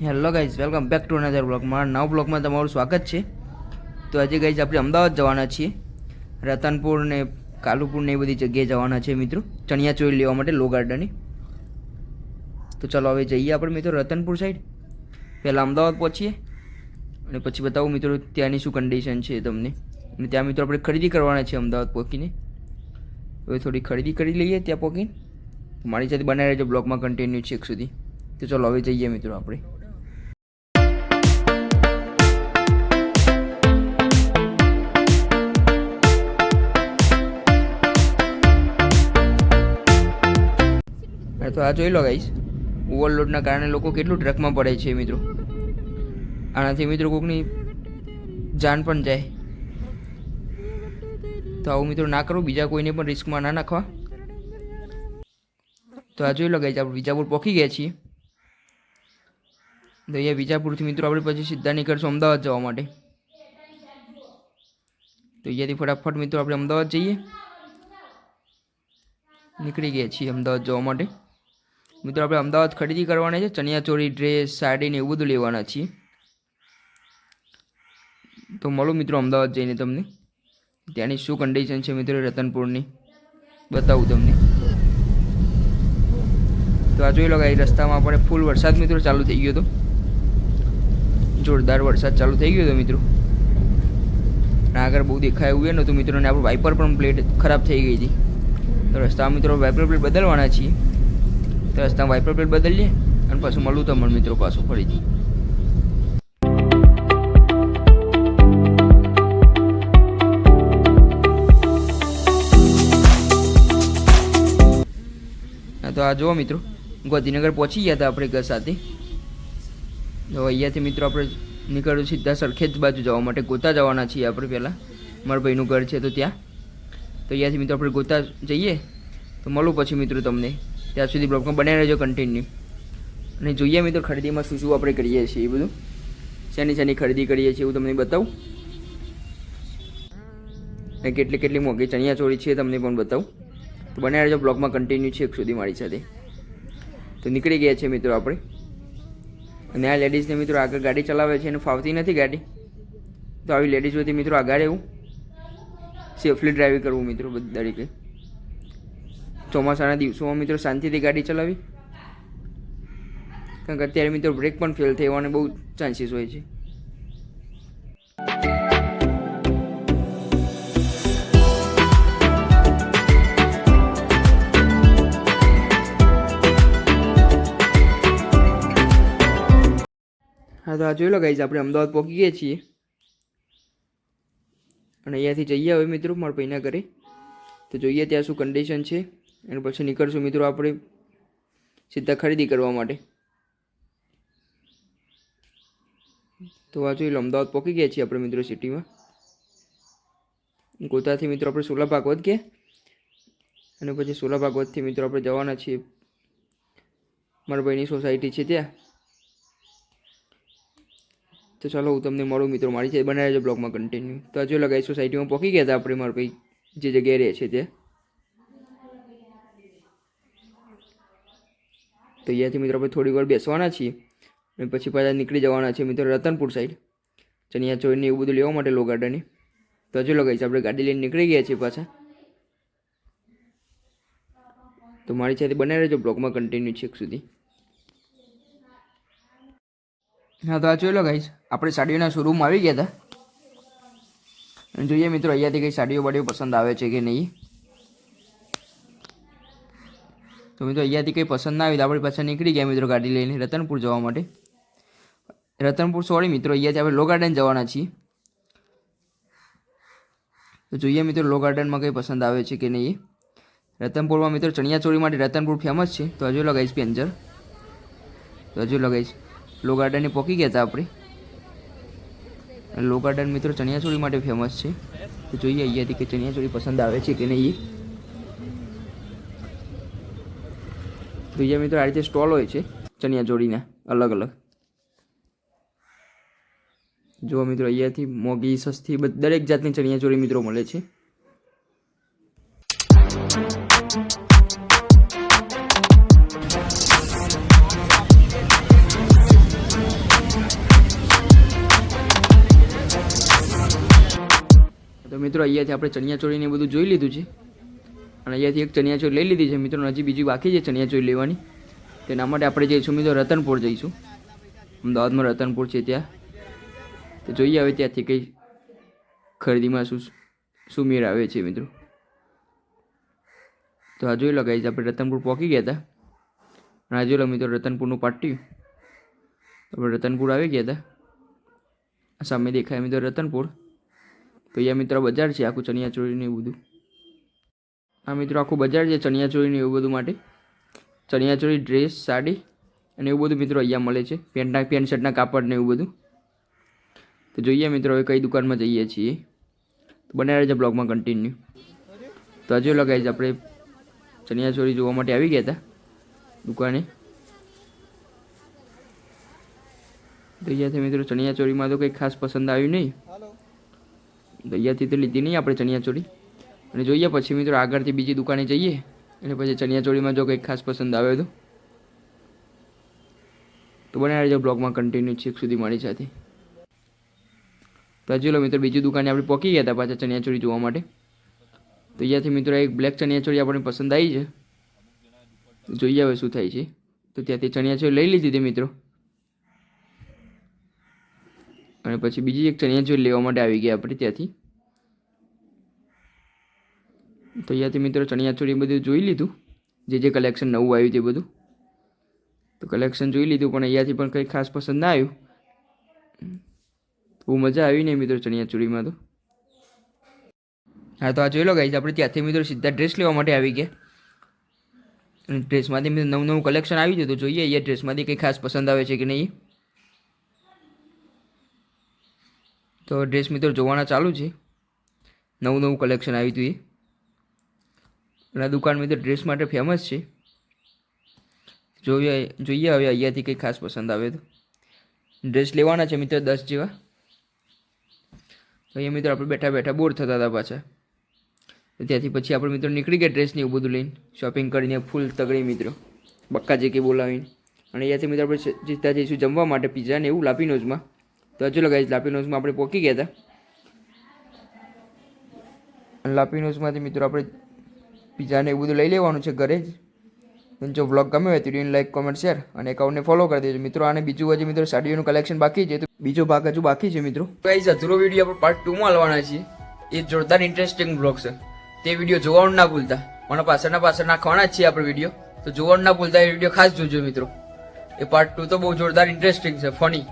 Hello guys welcome back to another blog મારા નવ બ્લોગમાં તમારું સ્વાગત છે. તો આજે ગાઈઝ આપણે અમદાવાદ જવાના છીએ. રતનપુર ને કાલુપુર ને એ બધી જગ્યાએ જવાના છે મિત્રો. ચણિયા ચોળી લેવા માટે લો ગાર્ડનની તો ચાલો હવે જઈએ આપણે મિત્રો રતનપુર સાઈડ પહેલાં અમદાવાદ પહોંચીએ. અને પછી બતાવું મિત્રો ત્યાંની શું કન્ડિશન છે તમને. અને ત્યાં મિત્રો આપણે ખરીદી કરવાના છે અમદાવાદ પહોંચીને હવે થોડી ખરીદી કરી લઈએ ત્યાં પહોંચીને મારી સાથે બનાવી રહેજો બ્લોગમાં કન્ટિન્યુ છે એક સુધી. તો ચલો હવે જઈએ મિત્રો આપણે. તો આ જોઈ લો ગાઈશ ઓવરલોડના કારણે લોકો કેટલું ટ્રકમાં પડે છે, મિત્રો. આનાથી મિત્રો કોકની જાન પણ જાય. તો આવું મિત્રો ના કરો, બીજા કોઈને પણ રિસ્કમાં ના નાખવા. તો આ જોઈ લો ગાઈશ આપણે વિજાપુર પહોંચી ગયા છીએ. તો અહીંયા વિજાપુરથી મિત્રો આપણે પછી સીધા નીકળશું અમદાવાદ જવા માટે. તો અહીંયાથી ફટાફટ મિત્રો આપણે અમદાવાદ જઈએ. નીકળી ગયા છીએ અમદાવાદ જવા માટે. મિત્રો, આપણે અમદાવાદ ખરીદી કરવાના છે. ચણિયા ચોળી ડ્રેસ, સાડી ને એવું બધું લેવાના છીએ. તો મળું મિત્રો અમદાવાદ જઈને તમને. ત્યાંની શું કન્ડિશન છે મિત્રો રતનપુરની? બતાવું તમને. તો આ જોઈ લો કે રસ્તામાં આપણે ફૂલ વરસાદ મિત્રો ચાલુ થઈ ગયો હતો. જોરદાર વરસાદ ચાલુ થઈ ગયો હતો મિત્રો. આગળ બહુ દેખાય એવું નહોતું મિત્રોને. આપણું વાઇપર પણ પ્લેટ ખરાબ થઈ ગઈ હતી. તો રસ્તામાં મિત્રો વાઇપર પ્લેટ બદલવાના છીએ. તો રસ્તા વાઇપર પ્લેટ બદલીએ અને પાછું મળું તમને મિત્રો પાછું ફરીથી. તો આ જુઓ મિત્રો, ગોધીનગર પહોંચી ગયા હતા આપણે ઘર સાથે. તો અહીંયાથી મિત્રો આપણે નીકળ્યું સીધા સરખેજ બાજુ જવા માટે, ગોતા જવાના છીએ આપણે પહેલાં. મારા ભાઈનું ઘર છે તો ત્યાં. તો અહીંયાથી મિત્રો આપણે ગોતા જઈએ. તો મળું પછી મિત્રો તમને. ત્યાં સુધી બ્લોગમાં બનાવી રહેજો કન્ટિન્યુ અને જોઈએ મિત્રો, ખરીદીમાં શું શું આપણે કરીએ છીએ એ બધું. શેની શેની ખરીદી કરીએ છીએ એવું તમને બતાવું. અને કેટલી કેટલી મોંઘી ચણિયા ચોળી છે તમને પણ બતાવું. તો બનાવી રહેજો બ્લોગમાં કન્ટિન્યુ છે એક સુધી મારી સાથે. તો નીકળી ગયા છે મિત્રો આપણે. અને આ લેડીઝને મિત્રો આગળ ગાડી ચલાવે છે, એને ફાવતી નથી ગાડી. તો આવી લેડીઝ વધી મિત્રો આગળ એવું સેફલી ડ્રાઇવિંગ કરવું મિત્રો તરીકે ચોમાસાના દિવસોમાં મિત્રો શાંતિથી ગાડી ચલાવી. કારણ કે અત્યારે મિત્રો બ્રેક પણ ફેલ થવાના બહુ ચાન્સીસ હોય છે. હા, તો આ જોઈ લો ગાઈઝ આપણે અમદાવાદ પહોંચી ગયા છીએ. અને અહીંયાથી જઈએ હવે મિત્રો મારા ભાઈના ઘરે. તો જોઈએ ત્યાં શું કન્ડિશન છે. અને પછી નીકળશું મિત્રો આપણે સીધા ખરીદી કરવા માટે. તો આ જોઈએ અમદાવાદ પહોંચી ગયા છીએ આપણે મિત્રો સિટીમાં. ગોતાથી મિત્રો આપણે સોલા ભાગવત ગયા અને પછી સોલા ભાગવતથી મિત્રો આપણે જવાના છીએ. મારા ભાઈની સોસાયટી છે ત્યાં. તો ચાલો હું તમને મળું મિત્રો, મારી છે બનાવી બ્લોગમાં કન્ટિન્યુ તો હજુ લગાવી સોસાયટીમાં પહોંચી ગયા હતા આપણે મારા ભાઈ, જે જગ્યાએ રહે છે ત્યાં તો અહીંયાથી મિત્રો આપણે થોડી વાર બેસવાના છીએ અને પછી પાછા નીકળી જવાના છે મિત્રો રતનપુર સાઈડ ચણિયા ચોળીને એવું બધું લેવા માટે લો ગાર્ડનની તો હજુ લગાવી આપણે ગાડી લઈને નીકળી ગયા છીએ પાછા. તો મારી સાથે બનાવી રહેજો બ્લોગમાં કન્ટિન્યુ છેક સુધી. હા, તો આ જોઈ લો ગાઈશ આપણે સાડીઓના શોરૂમમાં આવી ગયા હતા. જોઈએ મિત્રો, અહીંયાથી કઈ સાડીઓ બાડીઓ પસંદ આવે છે કે નહીં. તો મિત્રો, અહીંયાથી કંઈ પસંદ ના આવી તો આપણે પાછા નીકળી ગયા મિત્રો ગાડી લઈને રતનપુર જવા માટે. રતનપુર સોરી મિત્રો, અહીંયાથી આપણે લો ગાર્ડન જવાના છીએ. તો જોઈએ મિત્રો લો ગાર્ડનમાં કંઈ પસંદ આવે છે કે નહીં રતનપુરમાં મિત્રો, ચણિયાચોળી માટે રતનપુર ફેમસ છે. તો હજુ લગાવીશ પેન્જર તો હજુ લગાવીશ. લો ગાર્ડનને પહોંચી ગયા હતા આપણે. લો ગાર્ડન મિત્રો, ચણિયાચોળી માટે ફેમસ છે. તો જોઈએ અહીંયાથી કે ચણિયાચોળી પસંદ આવે છે કે નહીં બીજા મિત્રો આ રીતે સ્ટોલ હોય છે, ચણિયા જોડીના અલગ અલગ. જો મિત્રો, અહીંયાથી મોગી સસ્તી દરેક જાતની ચણિયા જોડી મિત્રો મળે છે. તો મિત્રો, અહીંયાથી આપણે ચણિયા ચોળીને બધું જોઈ લીધું છે. અને અહીંયાથી એક ચણિયાચોળી લઈ લીધી છે. મિત્રો હજી બીજી બાકી છે ચણિયાચોળી લેવાની. તેના માટે આપણે જઈશું મિત્રો રતનપુર જઈશું. અમદાવાદમાં રતનપુર છે ત્યાં. તો જોઈએ હવે ત્યાંથી કઈ ખરીદીમાં શું શું મેળ આવે છે મિત્રો. તો આ જોઈ લો ગાઈઝ આપણે રતનપુર પહોંચી ગયા હતા. અને આ જોઈ લો મિત્રો રતનપુરનું પાટ્યું આપણે રતનપુર આવી ગયા હતા. આ સામે દેખાય મિત્રો રતનપુર. તો અહીંયા મિત્રો બજાર છે આખું ચણિયાચોળીને એવું બધું. આ મિત્રો આખું બજાર છે ચણિયાચોળીને એવું બધું માટે. ચણિયાચોળી ડ્રેસ સાડી અને એવું બધું મિત્રો અહીંયા મળે છે. પેન્ટના પેન્ટ શર્ટના કાપડ ને એવું બધું. તો જોઈએ મિત્રો હવે કઈ દુકાનમાં જઈએ છીએ. તો બનાવી રહેજો બ્લોગમાં કન્ટિન્યુ તો હજુ લગાવીશ આપણે ચણિયાચોળી જોવા માટે આવી ગયા હતા દુકાને. તો અહીંયાથી મિત્રો ચણિયાચોળીમાં તો કંઈ ખાસ પસંદ આવ્યું નહીં. તો અહીંયાથી તો લીધી નહીં આપણે ચણિયાચોળી. અને જોઈએ પછી મિત્રો આગળથી બીજી દુકાને જઈએ અને પછી ચણિયાચોળીમાં જો કંઈક ખાસ પસંદ આવે તો. તો બને રહેજો બ્લોગમાં કન્ટિન્યુ છેક સુધી મારી સાથે. તો હજી લો મિત્રો, બીજી દુકાને આપણે પહોંચી ગયા હતા પાછા ચણિયાચોળી જોવા માટે. તો અહીંયાથી મિત્રો એક બ્લેક ચણિયાચોળી આપણને પસંદ આવી છે. જોઈએ હવે શું થાય છે. તો ત્યાંથી ચણિયાચોળી લઈ લીધી હતી મિત્રો. અને પછી બીજી એક ચણિયાચોળી લેવા માટે આવી ગયા આપણે ત્યાંથી. તો અહીંયાથી મિત્રો ચણિયાચોળી બધું જોઈ લીધું. જે જે કલેક્શન નવું આવ્યું તે બધું. તો કલેક્શન જોઈ લીધું, પણ અહીંયાથી પણ કંઈ ખાસ પસંદ ના આવ્યું. બહુ મજા આવી નહીં મિત્રો ચણિયાચોળીમાં તો. હા, તો આ જોઈ લો ગાઈઝ આપણે ત્યાંથી મિત્રો સીધા ડ્રેસ લેવા માટે આવી ગયા. અને ડ્રેસમાંથી મિત્રો નવું નવું કલેક્શન આવી ગયું જોઈએ અહીંયા ડ્રેસમાંથી કંઈ ખાસ પસંદ આવે છે કે નહીં. તો ડ્રેસ મિત્રો જોવાના ચાલુ છે. નવું નવું કલેક્શન આવ્યું હતું એ. અને આ દુકાન મિત્રો ડ્રેસ માટે ફેમસ છે. જોઈએ જોઈએ હવે અહીંયાથી કંઈ ખાસ પસંદ આવે તો. ડ્રેસ લેવાના છે મિત્રો દસ જેવા. અહીંયા મિત્રો આપણે બેઠા બેઠા બોર થતા હતા પાછા. ત્યાંથી પછી આપણે મિત્રો નીકળી ગયા ડ્રેસને એવું બધું લઈને. શોપિંગ કરીને ફૂલ તગડી મિત્રો. બક્કા જે કે બોલાવીને. અને અહીંયાથી મિત્રો આપણે જીતા જઈશું જમવા માટે પીઝા ને એવું લાપીનોઝમાં. તો હજુ લગાવીશ લાપીનોઝમાં આપણે પહોંચી ગયા હતા. લાપીનોઝમાંથી મિત્રો આપણે પીઝાને એવું બધું લઈ લેવાનું છે ઘરે જ. અને જો વ્લોગ ગમે હોય તો વિડીયોને લાઈક કોમેન્ટ શેર અને એકાઉન્ટને ફોલો કરી દેજો. મિત્રો, આને બીજું હજી મિત્રો સાડીઓનું કલેક્શન બાકી છે. તો બીજો ભાગ હજુ બાકી છે મિત્રો. ગાઈઝ અધૂરો વીડિયો આપણે પાર્ટ ટુમાં આવવાના છીએ. એ જોરદાર ઇન્ટરેસ્ટિંગ વ્લોગ છે. તે વીડિયો જોવાનું ના ભૂલતા. મને પાછળના પાછળ નાખવાના જ છીએ આપણે વીડિયો તો જોવાનું ના ભૂલતા એ વીડિયો ખાસ જોજો મિત્રો. એ પાર્ટ ટુ તો બહુ જોરદાર ઇન્ટરેસ્ટિંગ છે. ફની